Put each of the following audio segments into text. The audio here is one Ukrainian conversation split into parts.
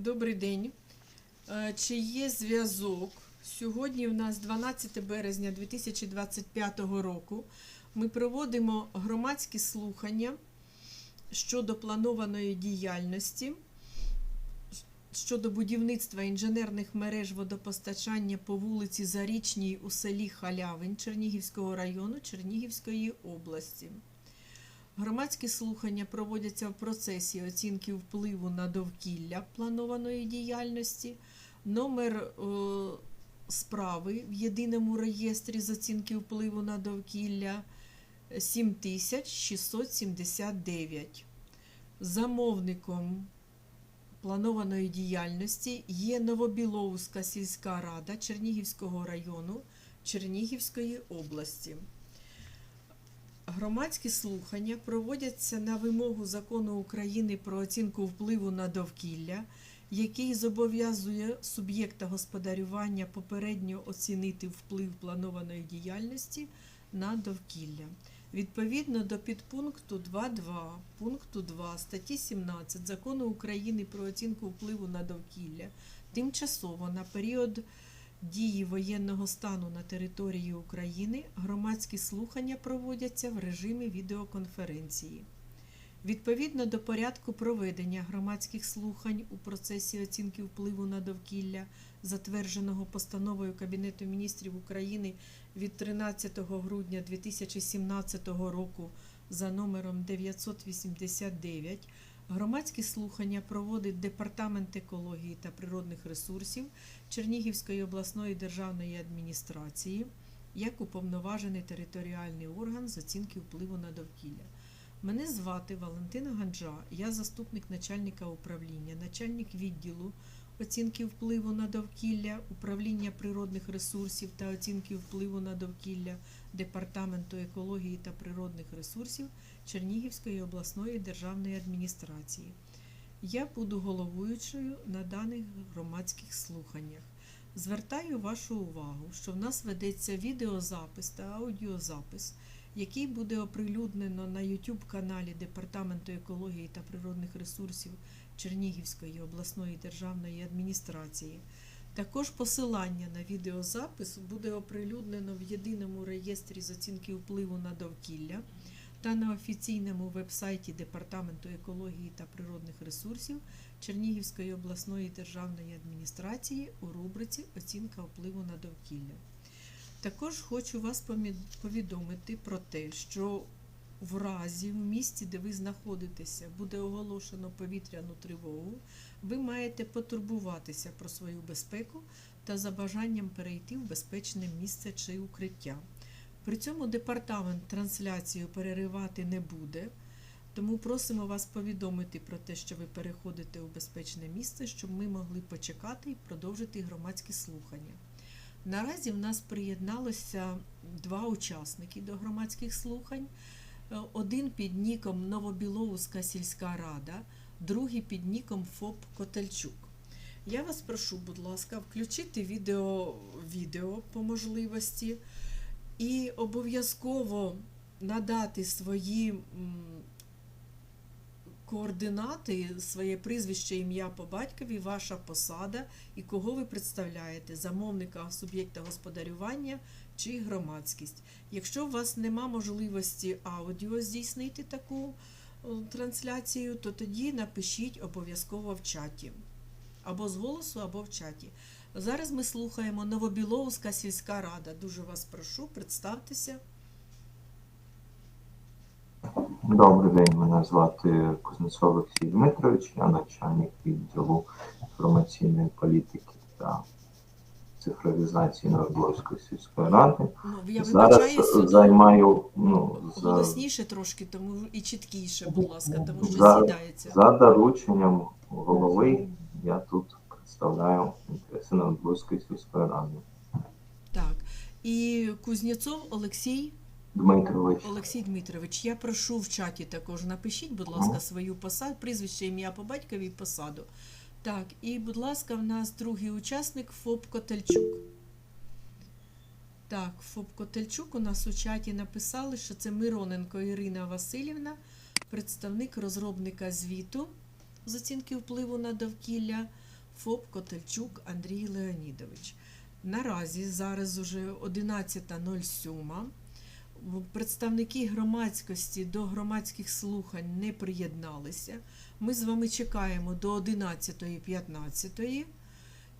Добрий день. Е, Чи є зв'язок? Сьогодні в нас 12 березня 2025 року. Ми проводимо громадські слухання щодо планованої діяльності, щодо будівництва інженерних мереж водопостачання по вулиці Зарічній у селі Халявин Чернігівського району Чернігівської області. Громадські слухання проводяться в процесі оцінки впливу на довкілля планованої діяльності. Номер е, справи в єдиному реєстрі з оцінки впливу на довкілля 7679. Замовником планованої діяльності є Новобіловська сільська рада Чернігівського району Чернігівської області. Громадські слухання проводяться на вимогу закону України про оцінку впливу на довкілля, який зобов'язує суб'єкта господарювання попередньо оцінити вплив планованої діяльності на довкілля. Відповідно до підпункту 2.2 пункту 2 статті 17 закону України про оцінку впливу на довкілля тимчасово на період дії воєнного стану на території України громадські слухання проводяться в режимі відеоконференції. Відповідно до порядку проведення громадських слухань у процесі оцінки впливу на довкілля, затвердженого постановою Кабінету міністрів України від 13 грудня 2017 року за номером 989, громадські слухання проводить Департамент екології та природних ресурсів Чернігівської обласної державної адміністрації як уповноважений територіальний орган з оцінки впливу на довкілля. Мене звати Валентина Ганджа, я заступник начальника управління, начальник відділу оцінки впливу на довкілля, управління природних ресурсів та оцінки впливу на довкілля Департаменту екології та природних ресурсів Чернігівської обласної державної адміністрації. Я буду головуючою на даних громадських слуханнях. Звертаю вашу увагу, що в нас ведеться відеозапис та аудіозапис, який буде оприлюднено на YouTube каналі Департаменту екології та природних ресурсів Чернігівської обласної державної адміністрації. Також посилання на відеозапис буде оприлюднено в єдиному реєстрі з оцінки впливу на довкілля та на офіційному вебсайті Департаменту екології та природних ресурсів Чернігівської обласної державної адміністрації у рубриці Оцінка впливу на довкілля. Також хочу вас повідомити про те, що в разі в місті, де ви знаходитеся, буде оголошено повітряну тривогу, ви маєте потурбуватися про свою безпеку та за бажанням перейти в безпечне місце чи укриття. При цьому департамент трансляцію переривати не буде, тому просимо вас повідомити про те, що ви переходите у безпечне місце, щоб ми могли почекати і продовжити громадські слухання. Наразі в нас приєдналося два учасники до громадських слухань. Е, Один під ніком Новобілоуська сільська рада, другий під ніком ФОП Котельчук. Я вас прошу, будь ласка, включити відео, відео по можливості і обов'язково надати свої координати, своє прізвище, ім'я по батькові, ваша посада і кого ви представляєте, замовника суб'єкта господарювання чи громадськість. Якщо у вас нема можливості аудіо здійснити таку е, трансляцію, то тоді напишіть обов'язково в чаті. Або з голосу, або в чаті. Зараз ми слухаємо Новобіловська сільська рада. Дуже вас прошу, представтеся. Добрий день, мене звати Кузнецов Олексій Дмитрович, я начальник відділу інформаційної політики та цифровізації Новоблоської сільської ради. Ну, я Зараз вибачаюся, займаю ну, за, голосніше трошки, тому і чіткіше, будь ласка, тому що За- сідається. за дорученням голови я тут представляю інтереси Новоблоської сільської ради. Так. І Кузнєцов Олексій Дмитрович, Олексій Дмитрович, я прошу в чаті також напишіть, будь ласка, свою посаду, прізвище, ім'я по батькові і посаду. Так, і, будь ласка, в нас другий учасник ФОП Котельчук. Так, ФОП Котельчук у нас у чаті написали, що це Мироненко Ірина Васильівна, представник розробника звіту з оцінки впливу на довкілля ФОП Котельчук Андрій Леонідович. Наразі зараз уже 11.07. Представники громадськості до громадських слухань не приєдналися. Ми з вами чекаємо до 11.15.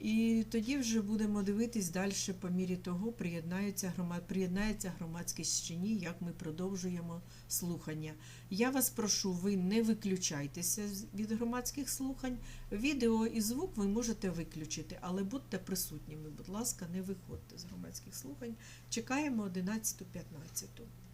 І тоді вже будемо дивитись далі по мірі того, приєднається, грома... приєднається громадськість чи ні, як ми продовжуємо слухання. Я вас прошу, ви не виключайтеся від громадських слухань. Відео і звук ви можете виключити, але будьте присутніми, будь ласка, не виходьте з громадських слухань. Чекаємо 11.15.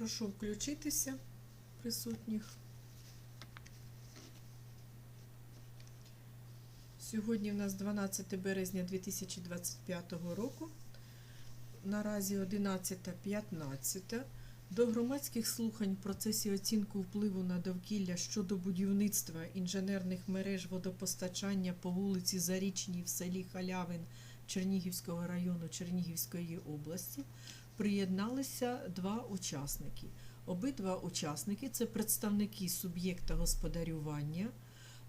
Прошу включитися присутніх. Сьогодні в нас 12 березня 2025 року. Наразі 11.15. До громадських слухань в процесі оцінки впливу на довкілля щодо будівництва інженерних мереж водопостачання по вулиці Зарічній в селі Халявин Чернігівського району Чернігівської області приєдналися два учасники. Обидва учасники це представники суб'єкта господарювання.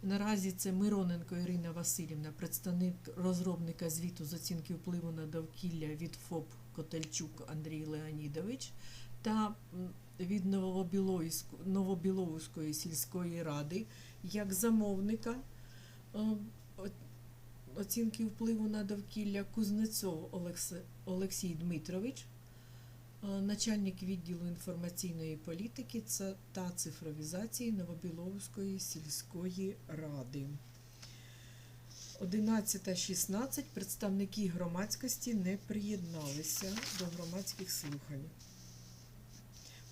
Наразі це Мироненко Ірина Васильівна, представник розробника звіту з оцінки впливу на довкілля від ФОП Котельчук Андрій Леонідович та від Новобіловської сільської ради як замовника е, оцінки впливу на довкілля Кузнецов Олексій Дмитрович, начальник відділу інформаційної політики та цифровізації Новобіловської сільської ради. 11.16 представники громадськості не приєдналися до громадських слухань.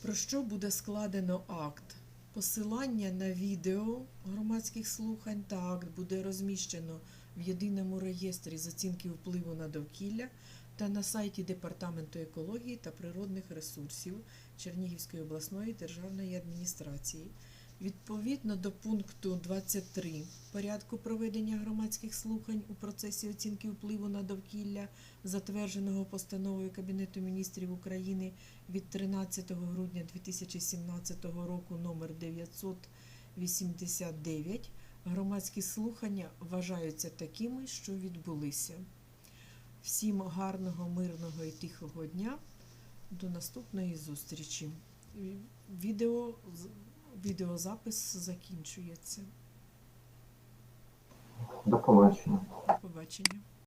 Про що буде складено акт? Посилання на відео громадських слухань та акт буде розміщено в єдиному реєстрі з оцінки впливу на довкілля та на сайті Департаменту екології та природних ресурсів Чернігівської обласної державної адміністрації. Відповідно до пункту 23 порядку проведення громадських слухань у процесі оцінки впливу на довкілля, затвердженого постановою Кабінету міністрів України від 13 грудня 2017 року номер 989, громадські слухання вважаються такими, що відбулися. Всім гарного, мирного і тихого дня. До наступної зустрічі. Відео, відеозапис закінчується. До побачення. До побачення.